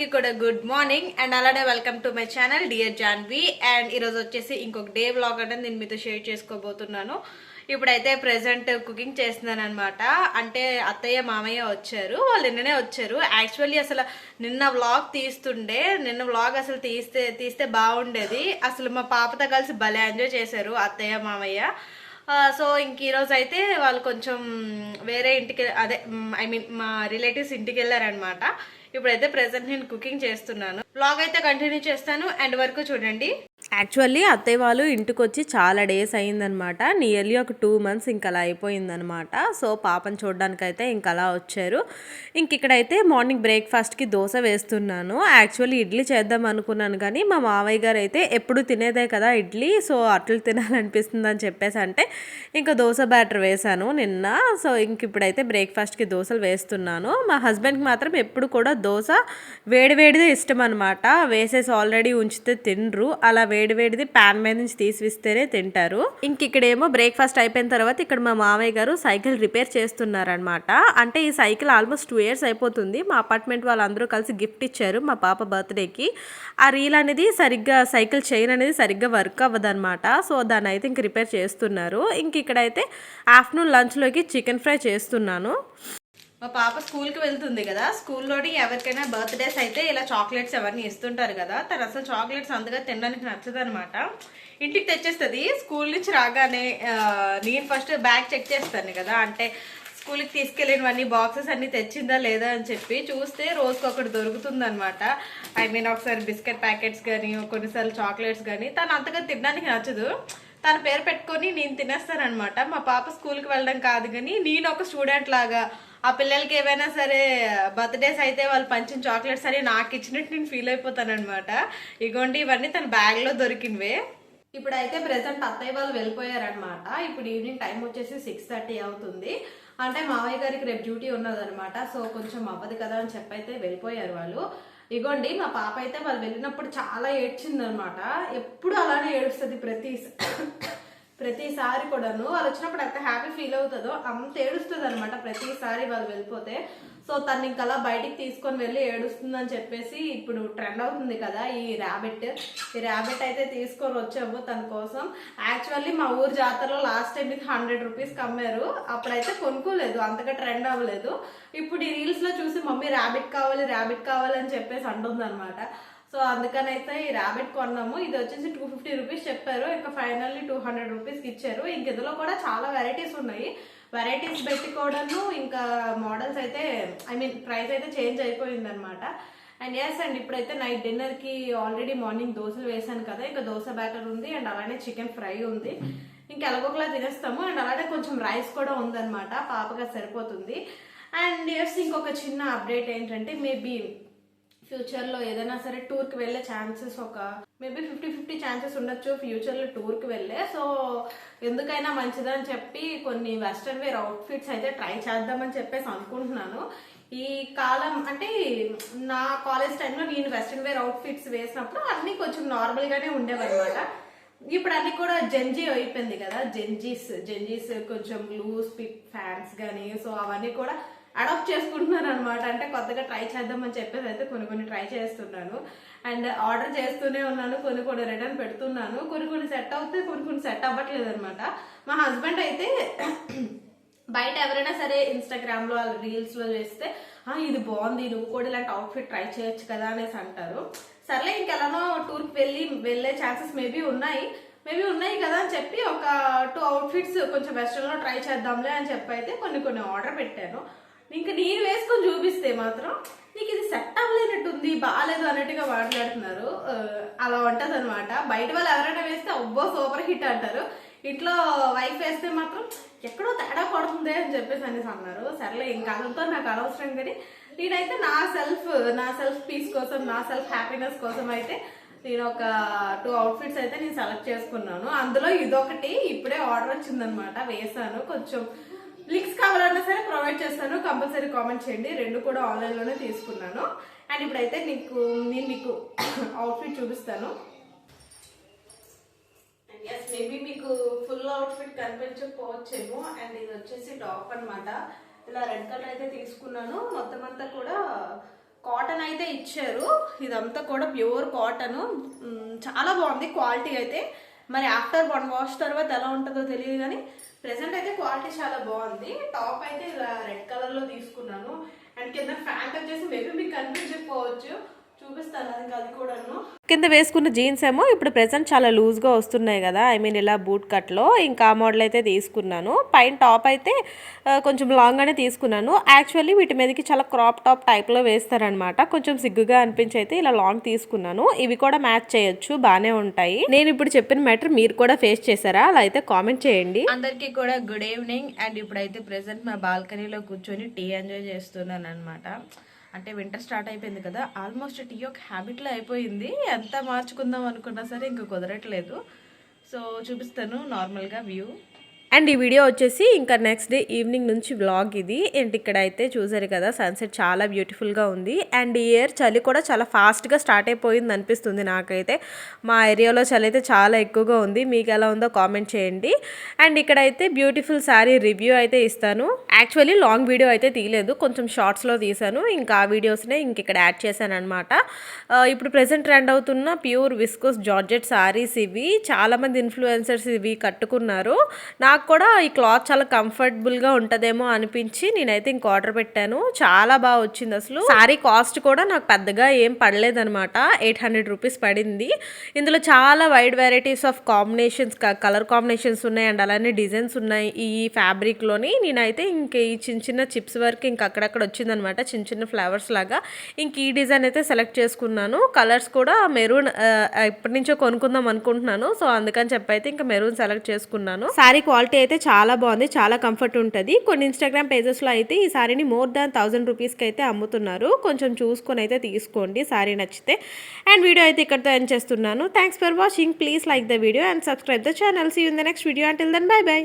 అందరికీ కూడా good morning and అలానే welcome to my channel dear Janvi. And ఈరోజు వచ్చేసి ఇంకొక డే వ్లాగ్ అంటే నేను మీతో షేర్ చేసుకోబోతున్నాను. ఇప్పుడైతే ప్రెసెంట్ కుకింగ్ చేస్తున్నాను అనమాట అంటే అత్తయ్య మామయ్య వచ్చారు వాళ్ళు నిన్ననే వచ్చారు. యాక్చువల్లీ అసలు నిన్న వ్లాగ్ తీస్తుండే నిన్న వ్లాగ్ అసలు తీస్తే తీస్తే బాగుండేది. అసలు మా పాపతో కలిసి భలే ఎంజాయ్ చేశారు అత్తయ్య మామయ్య. సో ఇంక ఈరోజు అయితే వాళ్ళు కొంచెం వేరే ఇంటికి అదే ఐ మీన్ మా రిలేటివ్స్ ఇంటికి వెళ్ళారనమాట ఇప్పుడైతే ప్రెసెంట్ నేను కుకింగ్ చేస్తున్నాను. బ్లాగ్ అయితే కంటిన్యూ చేస్తాను. అండ్ వరకు చూడండి. యాక్చువల్లీ అత్తయ్య వాళ్ళు ఇంటికి వచ్చి చాలా డేస్ అయిందనమాట. నియర్లీ ఒక టూ మంత్స్ ఇంక అలా అయిపోయిందనమాట. సో పాపని చూడడానికైతే అయితే ఇంక అలా వచ్చారు. ఇంక ఇక్కడైతే మార్నింగ్ బ్రేక్ఫాస్ట్కి దోశ వేస్తున్నాను. యాక్చువల్లీ ఇడ్లీ చేద్దాం అనుకున్నాను కానీ మా మావయ్య గారు అయితే ఎప్పుడు తినేదే కదా ఇడ్లీ సో అట్లు తినాలనిపిస్తుంది అని చెప్పేసి అంటే ఇంకా దోశ బ్యాటర్ వేశాను నిన్న. సో ఇంక ఇప్పుడైతే బ్రేక్ఫాస్ట్కి దోశలు వేస్తున్నాను. మా హస్బెండ్కి మాత్రం ఎప్పుడు కూడా దోశ వేడివేడిదే ఇష్టం అనమాట వేసేసి ఆల్రెడీ ఉంచితే తినరు. అలా వేడివేడిది ప్యాన్ మీద నుంచి తీసివిస్తేనే తింటారు. ఇంక ఇక్కడేమో బ్రేక్ఫాస్ట్ అయిపోయిన తర్వాత ఇక్కడ మా మామయ్య గారు సైకిల్ రిపేర్ చేస్తున్నారనమాట అంటే ఈ సైకిల్ ఆల్మోస్ట్ టూ ఇయర్స్ అయిపోతుంది. మా అపార్ట్మెంట్ వాళ్ళందరూ కలిసి గిఫ్ట్ ఇచ్చారు మా పాప బర్త్డేకి ఆ రీల్ అనేది సరిగ్గా సైకిల్ చైన్ అనేది సరిగ్గా వర్క్ అవ్వదనమాట సో దాన్ని అయితే ఇంక రిపేర్ చేస్తున్నారు. ఇంక ఇక్కడైతే ఆఫ్టర్నూన్ లంచ్లోకి చికెన్ ఫ్రై చేస్తున్నాను. మా పాప స్కూల్కి వెళ్తుంది కదా స్కూల్లోని ఎవరికైనా బర్త్డేస్ అయితే ఇలా చాక్లెట్స్ ఎవరిని ఇస్తుంటారు కదా తను అసలు చాక్లెట్స్ అందుగా తినడానికి నచ్చదు అనమాట ఇంటికి తెచ్చేస్తుంది స్కూల్ నుంచి రాగానే నేను ఫస్ట్ బ్యాగ్ చెక్ చేస్తాను కదా అంటే స్కూల్కి తీసుకెళ్ళినవన్నీ బాక్సెస్ అన్నీ తెచ్చిందా లేదా అని చెప్పి చూస్తే రోజుకి ఒకటి దొరుకుతుంది అనమాట ఐ మీన్ ఒకసారి బిస్కెట్ ప్యాకెట్స్ కానీ కొన్నిసార్లు చాక్లెట్స్ కానీ తను అంతగా తినడానికి నచ్చదు. తన పేరు పెట్టుకొని నేను తినేస్తానమాట మా పాప స్కూల్కి వెళ్ళడం కాదు కానీ నేను ఒక స్టూడెంట్ లాగా ఆ పిల్లలకి ఏవైనా సరే బర్త్డేస్ అయితే వాళ్ళు పంచిన చాక్లెట్స్ అని నాకు ఇచ్చినట్టు నేను ఫీల్ అయిపోతాను అనమాట ఇగోండి ఇవన్నీ తన బ్యాగ్లో దొరికినవే. ఇప్పుడైతే ప్రెసెంట్ అత్తయ్య వాళ్ళు వెళ్ళిపోయారనమాట ఇప్పుడు ఈవినింగ్ టైం వచ్చేసి సిక్స్ థర్టీ అవుతుంది. అంటే మావయ్య గారికి రేపు డ్యూటీ ఉన్నదనమాట సో కొంచెం అవ్వదు కదా అని చెప్పైతే వెళ్ళిపోయారు వాళ్ళు. ఇగోండి మా పాప అయితే వాళ్ళు వెళ్ళినప్పుడు చాలా ఏడ్చిందనమాట ఎప్పుడు అలానే ఏడుస్తుంది ప్రతి ప్రతిసారి కూడాను వాళ్ళు వచ్చినప్పుడు ఎంత హ్యాపీ ఫీల్ అవుతుందో అంత ఏడుస్తుంది అనమాట ప్రతిసారి వాళ్ళు వెళ్ళిపోతే. సో తను ఇంకా అలా బయటికి తీసుకొని వెళ్ళి ఏడుస్తుందని చెప్పేసి ఇప్పుడు ట్రెండ్ అవుతుంది కదా ఈ ర్యాబిట్ ఈ ర్యాబిట్ అయితే తీసుకొని వచ్చాము తన కోసం. యాక్చువల్లీ మా ఊరు జాతరలో లాస్ట్ టైం ఇది హండ్రెడ్ రూపీస్కి అమ్మారు. అప్పుడైతే కొనుక్కోలేదు. అంతగా ట్రెండ్ అవ్వలేదు. ఇప్పుడు ఈ రీల్స్లో చూసి మమ్మీ ర్యాబిట్ కావాలి ర్యాబిట్ కావాలి అని చెప్పేసి అంటుంది అనమాట సో అందుకనైతే ఈ ర్యాబిట్ కొన్నాము. ఇది వచ్చేసి టూ ఫిఫ్టీ రూపీస్ చెప్పారు. ఇంకా ఫైనల్లీ టూ హండ్రెడ్ రూపీస్కి ఇచ్చారు. ఇంక ఇందులో కూడా చాలా వెరైటీస్ ఉన్నాయి. వెరైటీస్ పెట్టుకోవడము ఇంకా మోడల్స్ అయితే ఐ మీన్ ప్రైస్ అయితే చేంజ్ అయిపోయిందనమాట అండ్ ఎస్ అండ్ ఇప్పుడైతే నైట్ డిన్నర్కి ఆల్రెడీ మార్నింగ్ దోశలు వేసాను కదా. ఇంకా దోశ బ్యాటర్ ఉంది అండ్ అలానే చికెన్ ఫ్రై ఉంది. ఇంకా ఎలాగోకలా తినేస్తాము. అండ్ అలానే కొంచెం రైస్ కూడా ఉందన్నమాట. పాపగా సరిపోతుంది. అండ్ ఎస్ ఇంకొక చిన్న అప్డేట్ ఏంటంటే మేబీ ఫ్యూచర్లో ఏదైనా సరే టూర్కి వెళ్ళే ఛాన్సెస్ ఒక మేబీ ఫిఫ్టీ ఫిఫ్టీ ఛాన్సెస్ ఉండొచ్చు ఫ్యూచర్లో టూర్కి వెళ్ళే. సో ఎందుకైనా మంచిదని చెప్పి కొన్ని వెస్ట్రన్ వేర్ అవుట్ఫిట్స్ అయితే ట్రై చేద్దామని చెప్పేసి అనుకుంటున్నాను. ఈ కాలం అంటే నా కాలేజ్ టైంలో నేను వెస్ట్రన్ వేర్ అవుట్ఫిట్స్ వేసినప్పుడు అన్నీ కొంచెం నార్మల్గానే ఉండేవన్నమాట. ఇప్పుడు అన్ని కూడా జెంజీ అయిపోయింది కదా జెంజీస్ జెంజీస్ కొంచెం లూజ్ ఫిట్ ఫ్యాన్స్ కానీ సో అవన్నీ కూడా అడాప్ట్ చేసుకుంటున్నాను అనమాట అంటే కొత్తగా ట్రై చేద్దామని చెప్పేసి అయితే కొన్ని కొన్ని ట్రై చేస్తున్నాను. అండ్ ఆర్డర్ చేస్తూనే ఉన్నాను కొన్ని కొన్ని రిటర్న్ పెడుతున్నాను. కొన్ని కొన్ని సెట్ అవుతాయి కొన్ని కొన్ని సెట్ అవ్వట్లేదు అనమాట మా హస్బెండ్ అయితే బయట ఎవరైనా సరే ఇన్స్టాగ్రామ్లో వాళ్ళ రీల్స్లో చేస్తే ఇది బాగుంది నువ్వు కూడా ఇలాంటి అవుట్ఫిట్ ట్రై చేయొచ్చు కదా అనేసి అంటారు. సర్లే ఇంకెలానో టూర్కి వెళ్ళి వెళ్ళే ఛాన్సెస్ మేబీ ఉన్నాయి. మేబీ ఉన్నాయి కదా అని చెప్పి ఒక టూ అవుట్ఫిట్స్ కొంచెం వెస్ట్రన్లో ట్రై చేద్దాంలే అని చెప్పి అయితే కొన్ని కొన్ని ఆర్డర్ పెట్టాను. ఇంకా నేను వేసుకొని చూపిస్తే మాత్రం నీకు ఇది సెట్ అవ్వలేనట్టుంది బాగాలేదు అన్నట్టుగా మాట్లాడుతున్నారు. అలా ఉంటుంది అనమాట బయట వాళ్ళు ఎవరైనా వేస్తే అబ్బో సూపర్ హిట్ అంటారు. ఇంట్లో వైఫ్ వేస్తే మాత్రం ఎక్కడో తేడా పడుతుంది అని చెప్పేసి అనేసి అన్నారు. సర్లే ఇంకా అదంతా నాకు అనవసరం కానీ నేనైతే నా సెల్ఫ్ నా సెల్ఫ్ పీస్ కోసం నా సెల్ఫ్ హ్యాపీనెస్ కోసం అయితే నేను ఒక టూ అవుట్ఫిట్స్ అయితే నేను సెలెక్ట్ చేసుకున్నాను. అందులో ఇదొకటి ఇప్పుడే ఆర్డర్ వచ్చిందనమాట వేసాను కొంచెం లిక్స్ ప్రొవైడ్ చేస్తాను. కంపల్సరీ కామెంట్ చేయండి. రెండు కూడా ఆన్లైన్లోనే తీసుకున్నాను. అండ్ ఇప్పుడైతే నీకు నేను మీకు అవుట్ఫిట్ చూపిస్తాను. ఎస్ మేబీ మీకు ఫుల్ అవుట్ఫిట్ కనిపించకపోవచ్చేమో. అండ్ ఇది వచ్చేసి టాప్ అన్నమాట. ఇలా రెడ్ కలర్ అయితే తీసుకున్నాను. మొత్తం అంతా కూడా కాటన్ అయితే ఇచ్చారు. ఇదంతా కూడా ప్యూర్ కాటన్ చాలా బాగుంది. క్వాలిటీ అయితే. మరి ఆఫ్టర్ వన్ వాష్ తర్వాత ఎలా ఉంటుందో తెలియదు కానీ ప్రెసెంట్ అయితే క్వాలిటీ చాలా బాగుంది. టాప్ అయితే ఇలా రెడ్ కలర్లో తీసుకున్నాను. అండ్ కింద ఫ్యాంట్ వచ్చేసి మేబీ మీకు కనిపించకపోవచ్చు. చూపిస్తాను అది అది కూడాను. కింద వేసుకున్న జీన్స్ ఏమో ఇప్పుడు ప్రెసెంట్ చాలా లూజ్గా వస్తున్నాయి కదా. ఐ మీన్ ఇలా బూట్ కట్లో ఇంకా ఆ మోడల్ అయితే తీసుకున్నాను. పైన టాప్ అయితే కొంచెం లాంగ్గానే తీసుకున్నాను. యాక్చువల్లీ వీటి మీదకి చాలా క్రాప్ టాప్ టైప్లో వేస్తారనమాట కొంచెం సిగ్గుగా అనిపించి అయితే ఇలా లాంగ్ తీసుకున్నాను. ఇవి కూడా మ్యాచ్ చేయొచ్చు బాగానే ఉంటాయి. నేను ఇప్పుడు చెప్పిన మ్యాటర్ మీరు కూడా ఫేస్ చేశారా? అలా అయితే కామెంట్ చేయండి. అందరికీ కూడా గుడ్ ఈవినింగ్ అండ్ ఇప్పుడైతే ప్రెసెంట్ మా బాల్కనీలో కూర్చొని టీ ఎంజాయ్ చేస్తున్నాను అనమాట అంటే వింటర్ స్టార్ట్ అయిపోయింది కదా ఆల్మోస్ట్ టీ ఒక హ్యాబిట్లో అయిపోయింది. ఎంత మార్చుకుందాం అనుకున్నా సరే ఇంకా కుదరట్లేదు. సో చూపిస్తాను నార్మల్గా వ్యూ అండ్ ఈ వీడియో వచ్చేసి ఇంకా నెక్స్ట్ డే ఈవినింగ్ నుంచి వ్లాగ్ ఇది. అండ్ ఇక్కడ అయితే చూసారు కదా సన్సెట్ చాలా బ్యూటిఫుల్గా ఉంది. అండ్ ఈ ఇయర్ చలి కూడా చాలా ఫాస్ట్గా స్టార్ట్ అయిపోయింది అనిపిస్తుంది నాకైతే. మా ఏరియాలో చలి అయితే చాలా ఎక్కువగా ఉంది. మీకు ఎలా ఉందో కామెంట్ చేయండి. అండ్ ఇక్కడైతే బ్యూటిఫుల్ శారీ రివ్యూ అయితే ఇస్తాను. యాక్చువల్లీ లాంగ్ వీడియో అయితే తీయలేదు కొంచెం షార్ట్స్లో తీసాను ఇంకా ఆ వీడియోస్నే ఇంక ఇక్కడ యాడ్ చేశాను అనమాట ఇప్పుడు ప్రెసెంట్ ట్రెండ్ అవుతున్న ప్యూర్ విస్కోస్ జార్జెట్ సారీస్ ఇవి. చాలామంది ఇన్ఫ్లుయెన్సర్స్ ఇవి కట్టుకున్నారు. నాకు నాకు కూడా ఈ క్లాత్ చాలా కంఫర్టబుల్గా ఉంటుందేమో అనిపించి నేనైతే ఇంక ఆర్డర్ పెట్టాను. చాలా బాగా వచ్చింది అసలు. శారీ కాస్ట్ కూడా నాకు పెద్దగా ఏం పడలేదనమాట ఎయిట్ హండ్రెడ్ రూపీస్ పడింది. ఇందులో చాలా wide varieties of combinations colour combinations ఉన్నాయి అండ్ అలానే డిజైన్స్ ఉన్నాయి ఈ ఫ్యాబ్రిక్లోని నేనైతే ఇంక ఈ చిన్న చిన్న చిప్స్ వరకు ఇంక అక్కడక్కడ వచ్చిందనమాట చిన్న చిన్న ఫ్లవర్స్ లాగా. ఇంక ఈ డిజైన్ అయితే సెలెక్ట్ చేసుకున్నాను. కలర్స్ కూడా మెరూన్ ఎప్పటి నుంచో కొనుక్కుందాం అనుకుంటున్నాను. సో అందుకని చెప్పి అయితే ఇంకా మెరూన్ సెలెక్ట్ చేసుకున్నాను. సారీ క్వాలిటీ అయితే చాలా బాగుంది చాలా కంఫర్ట్ ఉంటుంది. కొన్ని ఇన్స్టాగ్రామ్ పేజెస్లో అయితే ఈ సారీని మోర్ దాన్ థౌసండ్ రూపీస్కి అయితే అమ్ముతున్నారు. కొంచెం చూసుకొని అయితే తీసుకోండి సారీ నచ్చితే. అండ్ వీడియో అయితే ఇక్కడితో ఎండ్ చేస్తున్నాను. Thanks for watching please like the video and subscribe the channel see in the next video until then bye bye